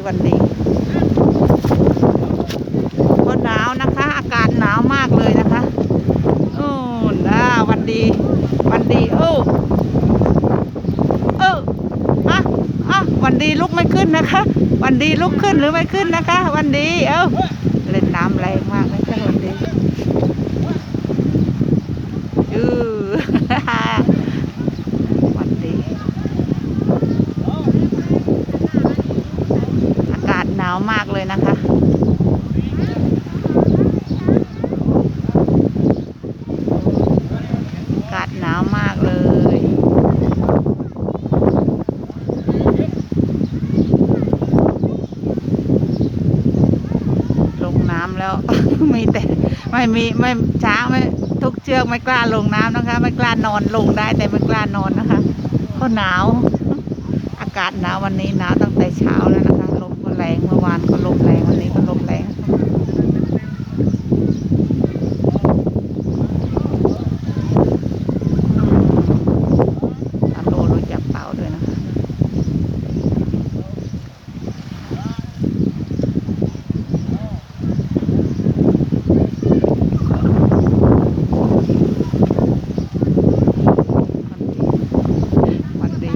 ่วันนี้ก็หนาวนะคะ อากาศหนาวมากเลยนะคะโอ้นะวันดี วันดีโอ้เอออะอะวันดีลุกไม่ขึ้นนะคะ วันดีลุกขึ้นหรือไม่ขึ้นนะคะ วันดีเอ้าเล่นน้ำแรงมากนะคะวันดีอือ วันดี อากาศหนาวมาก เลยนะคะอากาศหนาวมากเลยลงน้ำแล้ว มีแต่ไม่มีไม่ช้างไม่ทุกเชือกไม่กล้าลงน้ำนะคะ ไม่กล้านอนลงได้แต่ไม่กล้านอนนะคะก็หนาว อากาศหนาววันนี้หนาวตั้งแต่เช้าแล้วนะคะลมก็แรงเมื่อวานก็ลมแรงวันนี้ก็ลมแรงอืมอาโลรู้จักเป่าด้วยนะคะ วันดี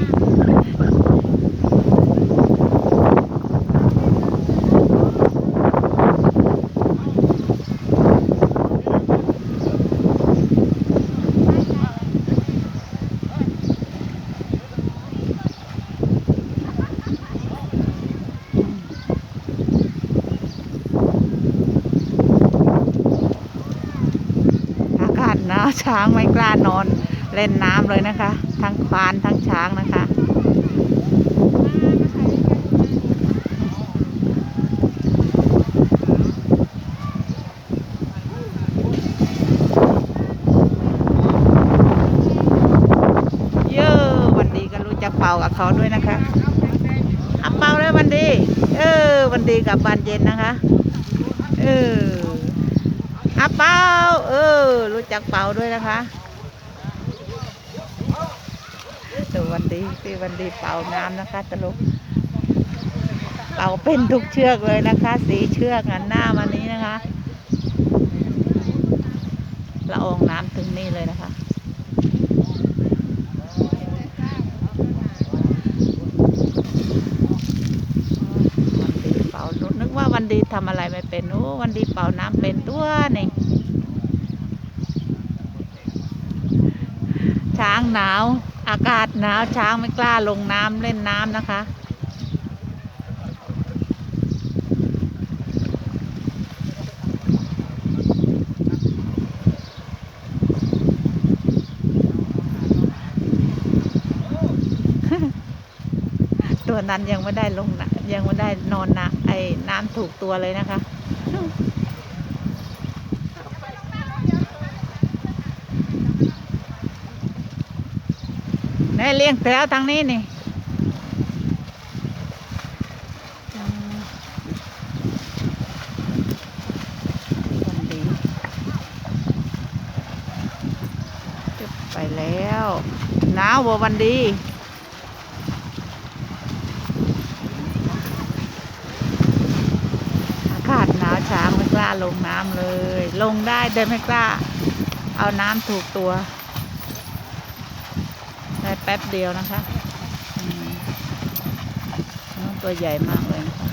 อากาศหนาว ช้างไม่กล้านอนเล่นน้ำเลยนะคะ ทั้งควานทั้งช้างนะคะเยอะวันดีก็รู้จักเป่ากับเขาด้วยนะคะเป่าเลยวันดี เออวันดีกับบานเย็นนะคะ เออ อัเป้าเออ รู้จักเป่าด้วยนะคะดูวันดีพี่วันดีเป่าน้ำนะคะตลกเป่าเป็นทุกเชือกเลยนะคะ สีเชือกหันหน้ามานี้นะคะละอองน้ำถึงนี่เลยนะคะวันดีเป่านึก วันดีทำอะไรไม่เป็นโอ้วันดีเป่าน้ำเป็นตัวนี่ช้างหนาว อากาศหนาวช้างไม่กล้าลงน้ำเล่นน้ำนะคะตัวนั้นยังไม่ได้ลงนะ ยังไม่ได้นอนนะไอ้น้ำถูกตัวเลยนะคะแน่เลี้ยงแถวทางนี้นี่วันดีจะไปแล้วหนาววันดี อากาศหนาว ช้างไม่กล้าลงน้ำเลย ลงได้แต่ไม่กล้า เอาน้ำถูกตัวได้แป๊บเดียวนะคะน้องตัวใหญ่มากเลยนะคะ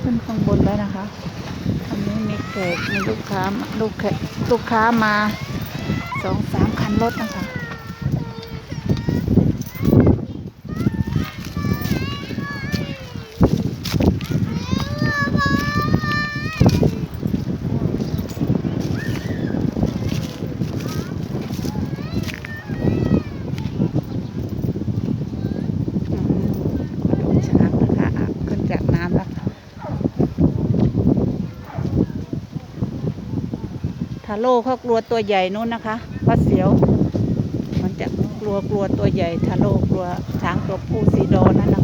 ขึ้นข้างบนแล้วนะคะ มีแขกมีลูกค้าลูกแขกลูกค้ามาสองสามคันรถนะคะ อืมมาดูช้างนะคะอะขึ้นจากน้ำแล้ว ทาโร่เขากลัวตัวใหญ่นู้นนะคะเพราะเสียว มันจะกลัวกลัวตัวใหญ่ทาโร่กลัวช้างตัวผู้สีดอนั่นนะ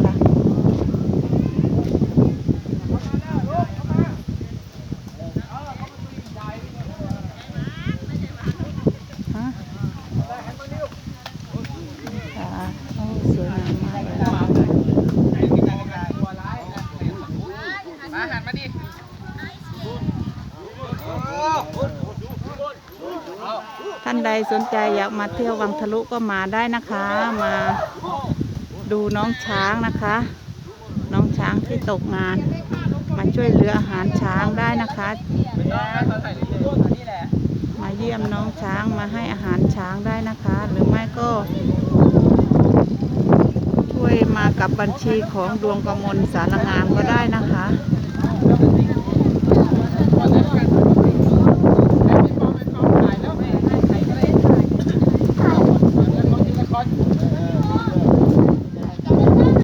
คะ สนใจอยากมาเที่ยววังทะลุก็มาได้นะคะ มาดูน้องช้างนะคะ น้องช้างที่ตกงาน มาช่วยเหลืออาหารช้างได้นะคะ มาเยี่ยมน้องช้างมาให้อาหารช้างได้นะคะ หรือไม่ก็ ช่วยมากับบัญชีของดวงกมลสารงามก็ได้นะคะ